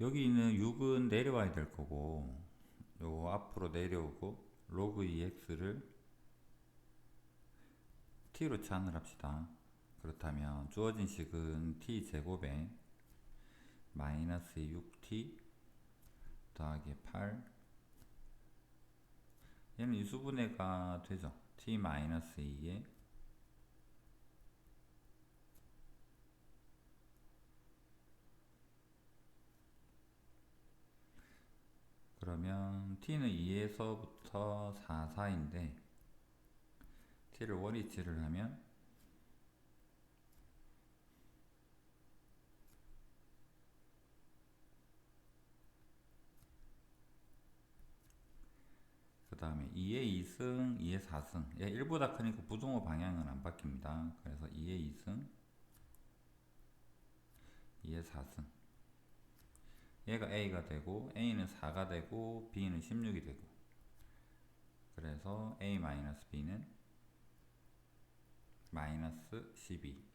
여기 있는 6은 내려와야 될 거고 요거 앞으로 내려오고 로그 ex를 t로 치환을 합시다. 그렇다면 주어진 식은 t 제곱에 마이너스 6t 더하기 8 얘는 유수분해가 되죠. t 마이너스 2에 그러면 t는 2에서부터 4, 4인데 t를 원위치를 하면 그 다음에 2의 2승, 2의 4승 얘 1보다 크니까 부등호 방향은 안 바뀝니다. 그래서 2의 2승, 2의 4승 얘가 A가 되고 A는 4가 되고 B는 16이 되고. 그래서 A-B는 마이너스 12